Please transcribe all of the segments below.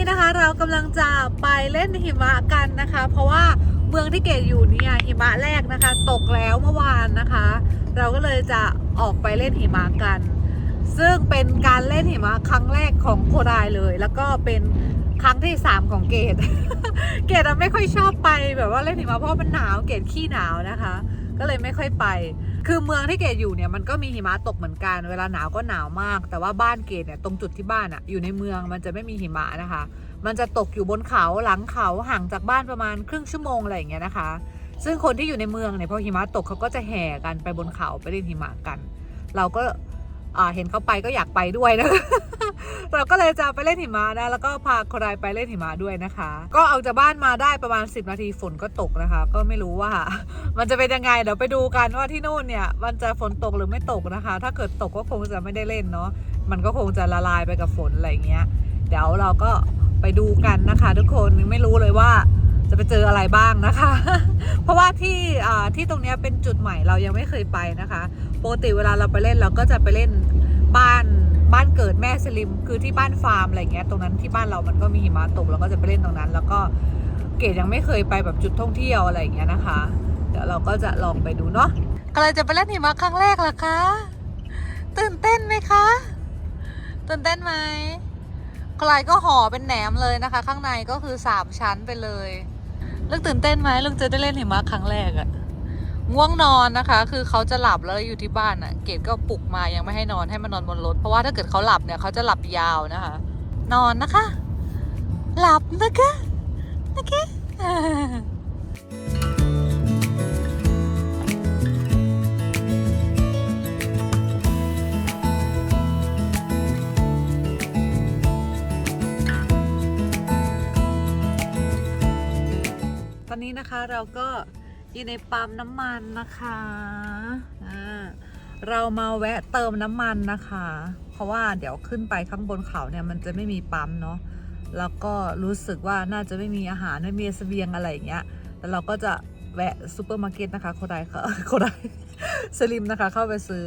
นี้นะคะเรากำลังจะไปเล่นหิมะกันนะคะ เพราะว่าเมืองที่เกดอยู่เนี่ยหิมะแรกนะคะ ตกแล้วเมื่อวานนะคะ เราก็เลยจะออกไปเล่นหิมะกัน ซึ่งเป็นการเล่นหิมะครั้งแรกของโคดายเลย แล้วก็เป็นครั้งที่ 3 ของเกดเกดไม่ค่อยชอบไปแบบว่าเล่นหิมะเพราะมันหนาวเกดขี้หนาวนะคะ ก็เลยไม่ค่อยไป คือเมืองที่เกดอยู่เนี่ยมันก็มีหิมะตกเหมือนกัน เวลาหนาวก็หนาวมาก แต่ว่าบ้านเกดเนี่ยตรงจุดที่บ้านอะอยู่ในเมืองมันจะไม่มีหิมะนะคะ มันจะตกอยู่บนเขาหลังเขาห่างจากบ้านประมาณครึ่งชั่วโมงอะไรอย่างเงี้ยนะคะ ซึ่งคนที่อยู่ในเมืองเนี่ยพอหิมะตกเขาก็จะแห่กันไปบนเขาไปเล่นหิมะกัน เราก็ เห็นเขาไปก็อยากไปด้วยนะคะเราก็เลยจะไปเล่นหิมะนะ แล้วก็พาคนรายไปเล่นหิมะด้วยนะคะ ก็เอาจากบ้านมาได้ประมาณ 10 นาทีฝนก็ตกนะคะ ก็ไม่รู้ว่า มันจะเป็นยังไง เดี๋ยวไปดูกันว่าที่นู่นเนี่ย มันจะฝนตกหรือไม่ตกนะคะ ถ้าเกิดตกก็คงจะไม่ได้เล่นเนาะ มันก็คงจะละลายไปกับฝนอะไรเงี้ย เดี๋ยวเราก็ไปดูกันนะคะ ทุกคนไม่รู้เลยว่าจะไปเจออะไรบ้างนะคะ เพราะว่าที่ที่ตรงเนี้ยเป็นจุดใหม่เรายังไม่เคยไปนะคะ ปกติเวลาเราไปเล่นเราก็จะไปเล่นบ้านบ้านเกิดแม่สลิมคือที่บ้านฟาร์มอะไรเงี้ยตรงนั้นที่บ้านเรามันก็มีหิมะตกเราก็จะไปเล่นตรงนั้น แล้วก็เกดยังไม่เคยไปแบบจุดท่องเที่ยวอะไรเงี้ยนะคะเดี๋ยวเราก็จะลองไปดูเนาะกำลังจะไปเล่นหิมะครั้งแรกเหรอคะตื่นเต้นไหมคะตื่นเต้นไหมกลายก็ห่อเป็นแหนมเลยนะคะ ข้างในก็คือสามชั้นไปเลยลูกตื่นเต้นไหมลูกจะได้เล่นหิมะครั้งแรกอะ ง่วงนอนนะคะ คือเขาจะหลับแล้วอยู่ที่บ้านอะเกดก็ปลุกมายังไม่ให้นอนให้มานอนบนรถ เพราะว่าถ้าเกิดเขาหลับเนี่ยเขาจะหลับยาวนะคะ นอนนะคะ หลับนะคะนะคะตอนนี้นะคะเราก็ อยู่ในปั๊มน้ำมันนะคะอ่าเรามาแวะเติมน้ำมันนะคะ เพราะว่าเดี๋ยวขึ้นไปข้างบนเขาเนี่ยมันจะไม่มีปั๊มเนาะแล้วก็รู้สึกว่าน่าจะไม่มีอาหารไม่มีเสบียงอะไรอย่างเงี้ยแต่เราก็จะแวะซูเปอร์มาร์เก็ตนะคะโคไดค่ะโคไดสลิมนะคะ เข้าไปซื้อ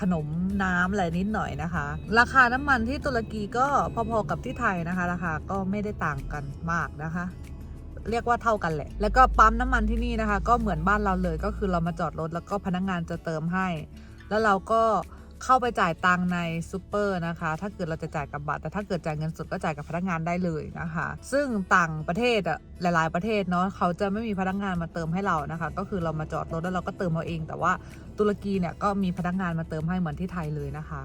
ขนมน้ำอะไรนิดหน่อยนะคะ ราคาน้ำมันที่ตุรกีก็พอๆกับที่ไทยนะคะ ราคาก็ไม่ได้ต่างกันมากนะคะ เรียกว่าเท่ากันแหละ แล้วก็ปั๊มน้ำมันที่นี่นะคะ ก็เหมือนบ้านเราเลยก็คือเรามาจอดรถแล้วก็พนักงานจะเติมให้ แล้วเราก็เข้าไปจ่ายตังในซูเปอร์นะคะ ถ้าเกิดเราจะจ่ายกับบัตร แต่ถ้าเกิดจ่ายเงินสดก็จ่ายกับพนักงานได้เลยนะคะ ซึ่งต่างประเทศอะหลาย ๆ ประเทศเนาะเขาจะไม่มีพนักงานมาเติมให้เรานะคะ ก็คือเรามาจอดรถแล้วเราก็เติมเอาเอง แต่ว่าตุรกีเนี่ยก็มีพนักงานมาเติมให้เหมือนที่ไทยเลยนะคะ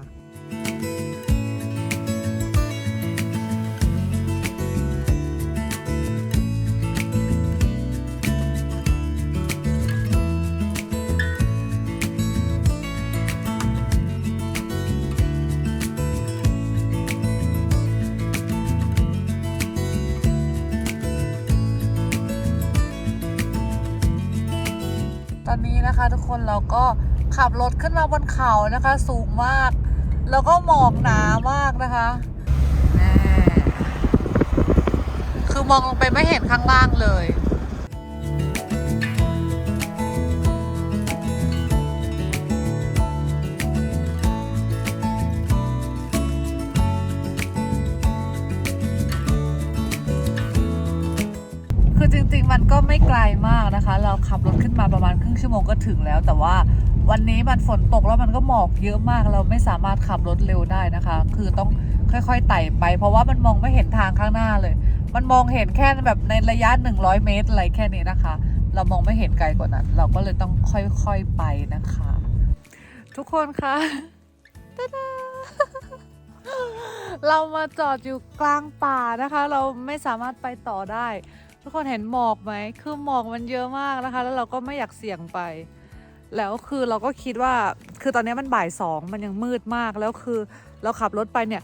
อนนี้นะคะทุกคนเราก็ขับรถขึ้นมาบนเขานะคะ สูงมาก แล้วก็หมอกหนามากนะคะคือมองลงไปไม่เห็นข้างล่างเลย มันก็ไม่ไกลมากนะคะ เราขับรถขึ้นมาประมาณครึ่งชั่วโมงก็ถึงแล้ว แต่ว่าวันนี้มันฝนตกแล้วมันก็หมอกเยอะมาก เราไม่สามารถขับรถเร็วได้นะคะ คือต้องค่อยๆไต่ไป เพราะว่ามันมองไม่เห็นทางข้างหน้าเลย มันมองเห็นแค่แบบในระยะ 100 เมตรอะไรแค่นี้นะคะ เรามองไม่เห็นไกลกว่านั้น เราก็เลยต้องค่อยๆไปนะคะ ทุกคนคะตะดาเรามาจอดอยู่กลางป่านะคะ เราไม่สามารถไปต่อได้ ทุกคนเห็นหมอกไหม คือหมอกมันเยอะมากนะคะ แล้วเราก็ไม่อยากเสี่ยงไป แล้วคือเราก็คิดว่า คือตอนนี้มันบ่ายสองมันยังมืดมาก แล้วคือเราขับรถไปเนี่ย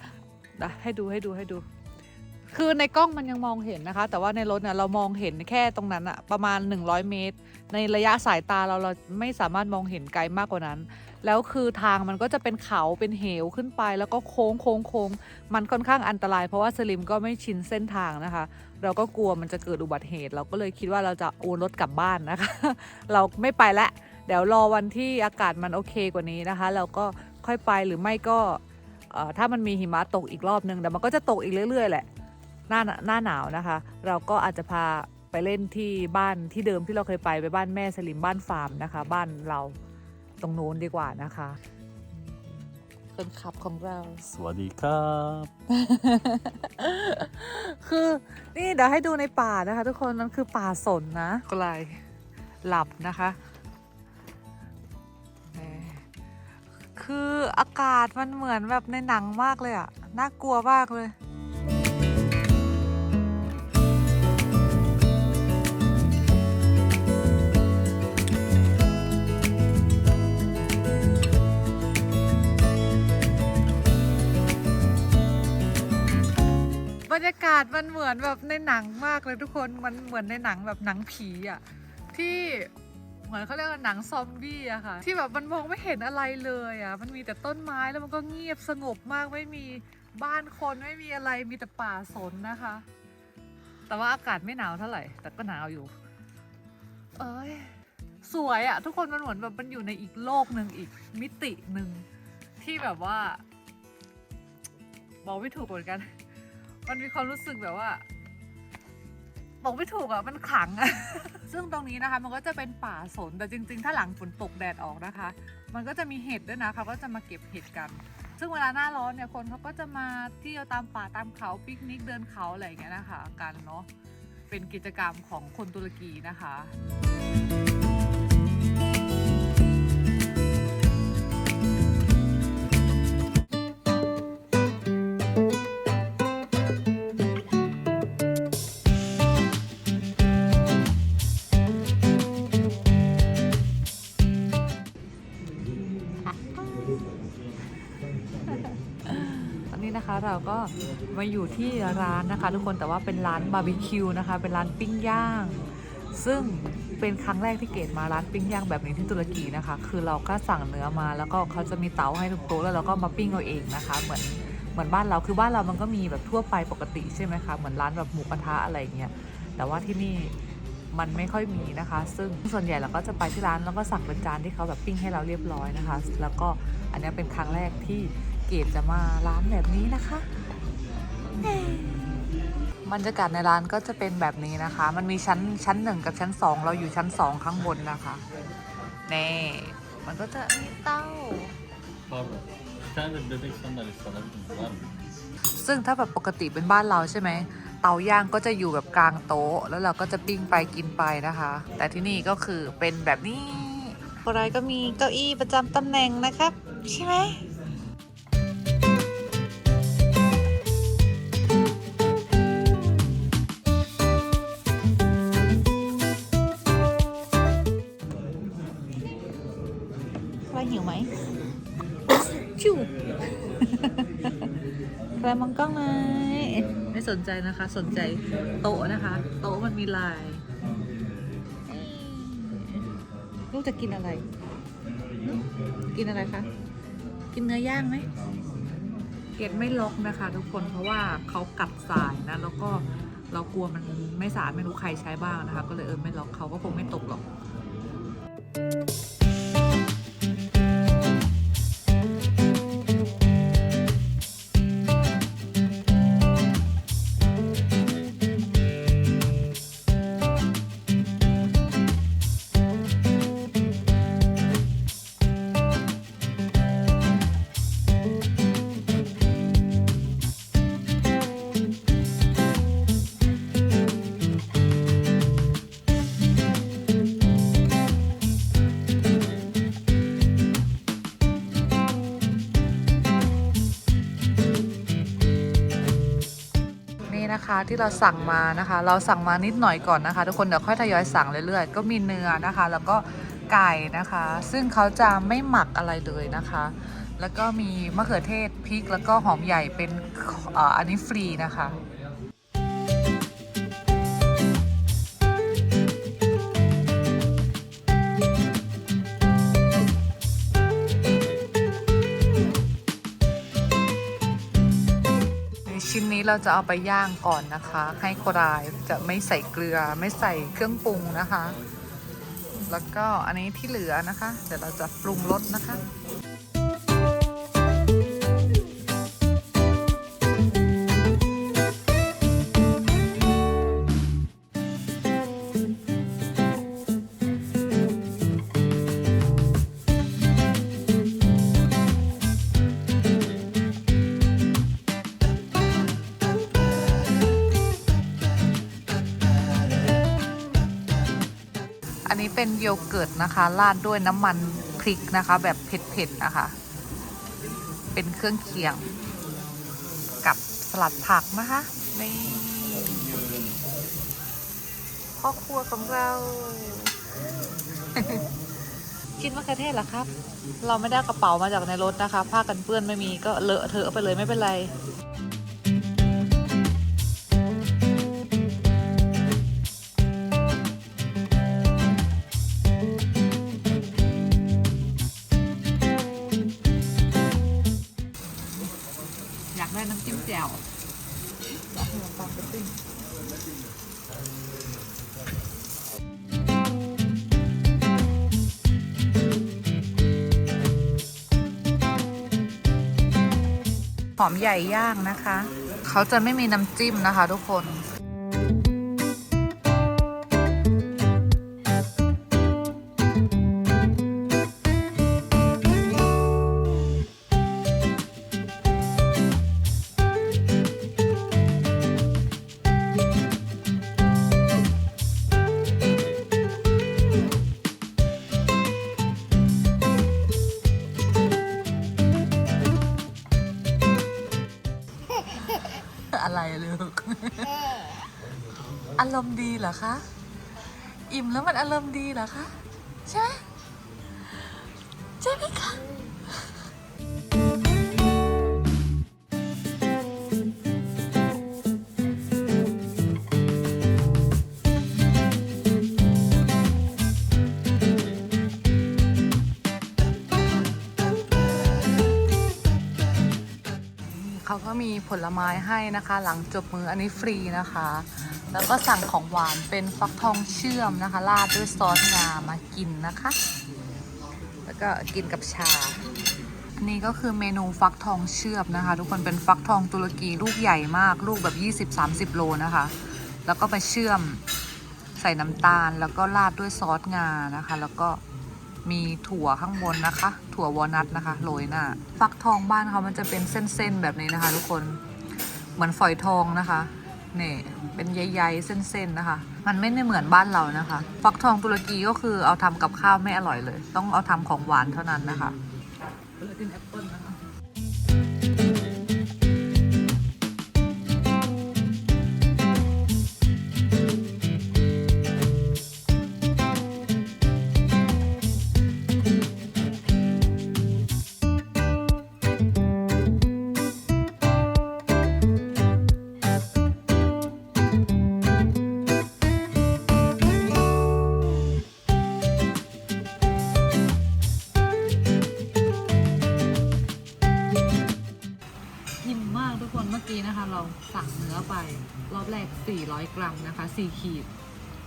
ให้ดูให้ดูให้ดู คือในกล้องมันยังมองเห็นนะคะ แต่ว่าในรถเนี่ยเรามองเห็นแค่ตรงนั้นอะประมาณ 100 เมตร ในระยะสายตาเราเราไม่สามารถมองเห็นไกลมากกว่านั้น แล้วคือทางมันก็จะเป็นเขาเป็นเหวขึ้นไป แล้วก็โค้งโค้งโค้งมันค่อนข้างอันตราย เพราะว่าสลิมก็ไม่ชินเส้นทางนะคะ เราก็กลัวมันจะเกิดอุบัติเหตุ เราก็เลยคิดว่าเราจะโอนรถกลับบ้านนะคะ เราไม่ไปละเดี๋ยวรอวันที่อากาศมันโอเคกว่านี้นะคะ เราก็ค่อยไปหรือไม่ก็ถ้ามันมีหิมะตกอีกรอบนึงแต่มันก็จะตกอีกเรื่อยๆแหละ หน้าหน้าหนาวนะคะ เราก็อาจจะพาไปเล่นที่บ้านที่เดิมที่เราเคยไปไปบ้านแม่สลิมบ้านฟาร์มนะคะ บ้านเราตรงโน้นดีกว่านะคะคนขับของเรา สวัสดีครับ คือนี่เดี๋ยวให้ดูในป่านะคะ ทุกคนนั่นคือป่าสนนะก็เลยหลับนะคะแหมคืออากาศมันเหมือนแบบในหนังมากเลยอะน่ากลัวมากเลย รรยากาศมันเหมือนแบบในหนังมากเลยทุกคนมันเหมือนในหนังแบบหนังผีอะที่เหมือนเขาเรียกว่าหนังซอมบี้อะค่ะ ที่แบบมันมองไม่เห็นอะไรเลยอะมันมีแต่ต้นไม้แล้วมันก็เงียบสงบมากไม่มีบ้านคนไม่มีอะไรมีแต่ป่าสนนะคะ แต่ว่าอากาศไม่หนาวเท่าไหร่ แต่ก็หนาวอยู่ เอ้ยสวยอะทุกคนมันเหมือนแบบมันอยู่ในอีกโลกหนึ่งอีกมิติหนึ่งที่แบบว่า บอกไม่ถูกเหมือนกัน มันมีความรู้สึกแบบว่า บอกไม่ถูกอะ มันขลังอะ ซึ่งตรงนี้นะคะ มันก็จะเป็นป่าสน แต่จริง ๆ ถ้าหลังฝนตกแดดออกนะคะ มันก็จะมีเห็ดด้วยนะเขาก็จะมาเก็บเห็ดกัน ซึ่งเวลาหน้าร้อนเนี่ยคนเขาก็จะมาเที่ยวตามป่าตามเขาปิกนิกเดินเขาอะไรอย่างเงี้ยนะคะกันเนาะ เป็นกิจกรรมของคนตุรกีนะคะ เราก็มาอยู่ที่ร้านนะคะ ทุกคนแต่ว่าเป็นร้านบาร์บีคิวนะคะ เป็นร้านปิ้งย่าง ซึ่งเป็นครั้งแรกที่เกดมาร้านปิ้งย่างแบบนี้ที่ตุรกีนะคะ คือเราก็สั่งเนื้อมาแล้วก็เขาจะมีเตาให้ทุกโต๊ะแล้วเราก็มาปิ้งเอาเองนะคะ เหมือนเหมือนบ้านเราคือบ้านเรามันก็มีแบบทั่วไปปกติใช่ไหมคะเหมือนร้านแบบหมูกระทะอะไรอย่างเงี้ยแต่ว่าที่นี่มันไม่ค่อยมีนะคะ ซึ่งส่วนใหญ่เราก็จะไปที่ร้านแล้วก็สั่งเป็นจานที่เขาแบบปิ้งให้เราเรียบร้อยนะคะ แล้วก็อันนี้เป็นครั้งแรกที่ เกดจะมาร้านแบบนี้นะคะบรรยากาศในร้านก็จะเป็นแบบนี้นะคะ มันมีชั้นชั้นหนึ่งกับชั้นสองเราอยู่ชั้นสองข้างบนนะคะนี่มันก็จะมีเต้า Pardon. Bir tane de bebek sandalyesi alabilir miyim? Var mı? ซึ่งถ้าแบบปกติเป็นบ้านเราใช่ไหม เตาย่างก็จะอยู่แบบกลางโต๊ะ แล้วเราก็จะปิ้งไปกินไปนะคะ แต่ที่นี่ก็คือเป็นแบบนี้โบรายก็มีเก้าอี้ประจำตำแหน่งนะครับ ใช่ไหม ใครมองกล้องไหมไม่สนใจนะคะ สนใจโต๊ะนะคะ โต๊ะมันมีลาย ลูกจะกินอะไรหึกินอะไรคะ กินเนื้อย่างไหมเกดไม่ล็อกนะคะ ทุกคนเพราะว่าเขากัดสายนะ แล้วก็เรากลัวมันไม่สะอาดไม่รู้ใครใช้บ้างนะคะ ก็เลยเออไม่ล็อกเขาก็คงไม่ตกหรอกนี่น ที่เราสั่งมานะคะ เราสั่งมานิดหน่อยก่อนนะคะ ทุกคนเดี๋ยวค่อยทยอยสั่งเรื่อยๆก็มีเนื้อนะคะ แล้วก็ไก่นะคะ ซึ่งเขาจะไม่หมักอะไรเลยนะคะ แล้วก็มีมะเขือเทศพริกแล้วก็หอมใหญ่เป็นออันนี้ฟรีนะคะ เราจะเอาไปย่างก่อนนะคะ ให้โครายจะไม่ใส่เกลือไม่ใส่เครื่องปรุงนะคะ แล้วก็อันนี้ที่เหลือนะคะ เดี๋ยวเราจะปรุงรสนะคะ เป็นโยเกิร์ตนะคะ ราดด้วยน้ำมันพริกนะคะ แบบเผ็ดๆนะคะ เป็นเครื่องเคียง กับสลัดผักนะคะนี่พ่อครัวของเรา กินมะเขือเทศเหรอครับ เราไม่ได้กระเป๋ามาจากในรถนะคะ ผ้ากันเปื้อนไม่มีก็เลอะเทอะไปเลยไม่เป็นไร ใหญ่ย่างนะคะ เขาจะไม่มีน้ำจิ้มนะคะทุกคน เหรอคะ อิ่มแล้วมันอารมณ์ดีเหรอคะ ใช่ไหมใช่ไหมคะเขาก็มีผลไม้ให้นะคะ หลังจบมืออันนี้ฟรีนะคะ แล้วก็สั่งของหวานเป็นฟักทองเชื่อมนะคะ ราดด้วยซอสงามากินนะคะ แล้วก็กินกับชา อันนี้ก็คือเมนูฟักทองเชื่อมนะคะ ทุกคนเป็นฟักทองตุรกีลูกใหญ่มากลูกแบบ20-30 โลนะคะ แล้วก็ไปเชื่อมใส่น้ำตาลแล้วก็ราดด้วยซอสงานะคะ แล้วก็มีถั่วข้างบนนะคะ ถั่ววอลนัทนะคะโรยหน้าฟักทองบ้านเขามันจะเป็นเส้นๆแบบนี้นะคะ ทุกคนเหมือนฝอยทองนะคะ นี่เป็นใยๆเส้นๆนะคะ มันไม่ได้เหมือนบ้านเรานะคะ ฟักทองตุรกีก็คือเอาทำกับข้าวไม่อร่อยเลย ต้องเอาทำของหวานเท่านั้นนะคะเป็นแอปเปิ้ลนะคะ 4 ขีด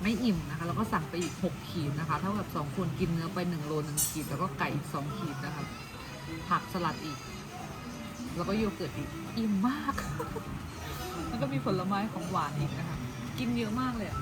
ไม่อิ่มนะคะ แล้วก็สั่งไปอีก 6 ขีดนะคะ เท่ากับ 2 คนกินเนื้อไป 1 โล 1 ขีด แล้วก็ไก่อีก 2 ขีดนะคะ ผักสลัดอีก แล้วก็โยเกิร์ตอีก อิ่มมาก แล้วก็มีผลไม้ของหวานอีกนะคะ กินเยอะมากเลยอะ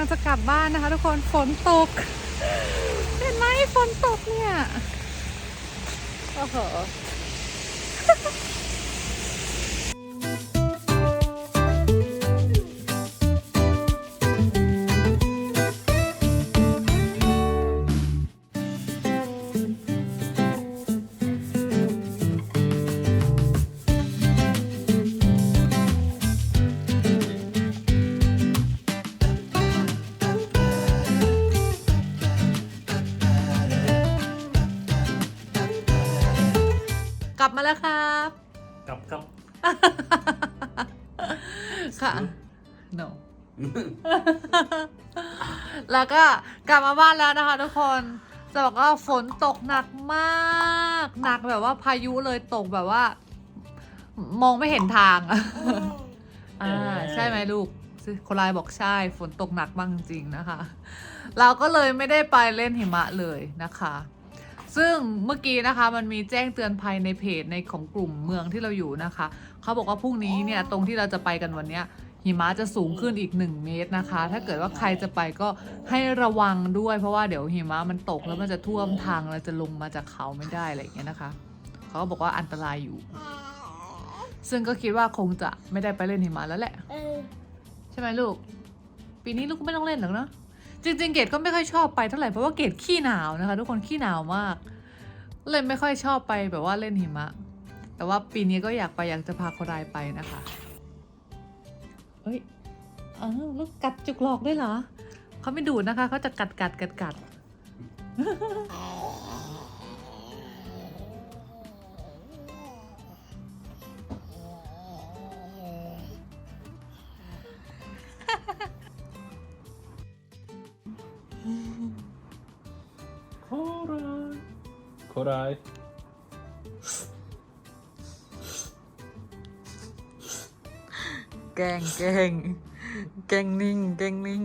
ลังจะกลับบ้านนะคะ ทุกคนฝนตก เห็นไหมฝนตกเนี่ยโอ้โห แล้วก็กลับมาบ้านแล้วนะคะทุกคนจะบอกว่าฝนตกหนักมากหนักแบบว่าพายุเลยตกแบบว่า มองไม่เห็นทางอ่าใช่ไหมลูกโคนไลน์บอกใช่ฝนตกหนักมากจริงๆนะคะ เราก็เลยไม่ได้ไปเล่นหิมะเลยนะคะ ซึ่งเมื่อกี้นะคะมันมีแจ้งเตือนภัยในเพจในของกลุ่มเมืองที่เราอยู่นะคะ เขาบอกว่าพรุ่งนี้เนี่ยตรงที่เราจะไปกันวันเนี้ย หิมะจะสูงขึ้นอีก 1 เมตรนะคะ ถ้าเกิดว่าใครจะไปก็ให้ระวังด้วย เพราะว่าเดี๋ยวหิมะมันตกแล้วมันจะท่วมทางเราจะลงมาจากเขาไม่ได้อะไรอย่างเงี้ยนะคะ เขาก็บอกว่าอันตรายอยู่ ซึ่งก็คิดว่าคงจะไม่ได้ไปเล่นหิมะแล้วแหละใช่ไหมลูก ปีนี้ลูกไม่ต้องเล่นหรอกเนาะจริงๆเกดก็ไม่ค่อยชอบไปเท่าไหร่เพราะว่าเกดขี้หนาวนะคะ ทุกคนขี้หนาวมากเลยไม่ค่อยชอบไปแบบว่าเล่นหิมะ แต่ว่าปีนี้ก็อยากไปอยากจะพาโครายไปนะคะ เอ้ยอ้าวลูกกัดจุกหลอกด้วยเหรอเขาไม่ดูดนะคะเขาจะกัดกัดกัดกัด Koray. Koray. แกล้งแกล้งแกล้งนิ่งแกล้งนิ่ง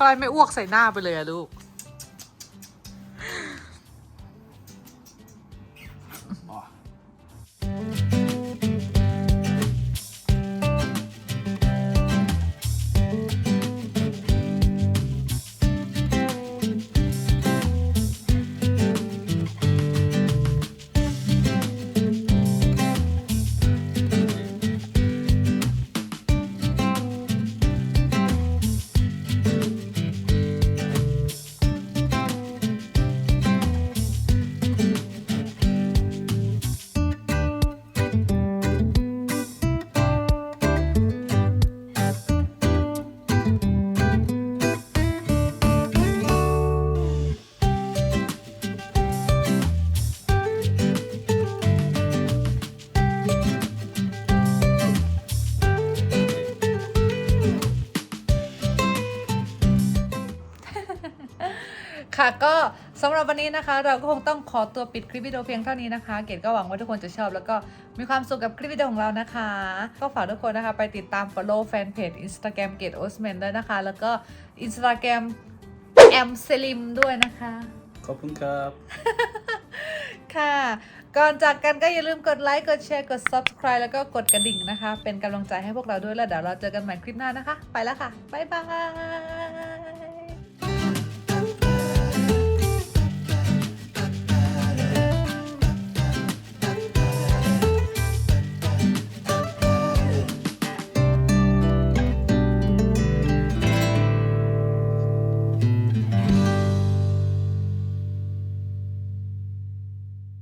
กลายไม่อ้วกใส่หน้าไปเลยอะลูก ก็สำหรับวันนี้นะคะ เราก็คงต้องขอตัวปิดคลิปวิดีโอเพียงเท่านี้นะคะ เกดก็หวังว่าทุกคนจะชอบ แล้วก็มีความสุขกับคลิปวิดีโอของเรานะคะ ก็ฝากทุกคนนะคะไปติดตาม follow แฟนเพจ Instagram เกดโอสเมนด้วยนะคะ แล้วก็ Instagram แอมเซลิมด้วยนะคะ Kopun kap. ค่ะ ก่อนจากกันก็อย่าลืมกดไลค์ กดแชร์ กด subscribe แล้วก็กดกระดิ่งนะคะ เป็นกำลังใจให้พวกเราด้วยแล้วเดี๋ยวเราเจอกันใหม่คลิปหน้านะคะ ไปแล้วค่ะ บ๊ายบาย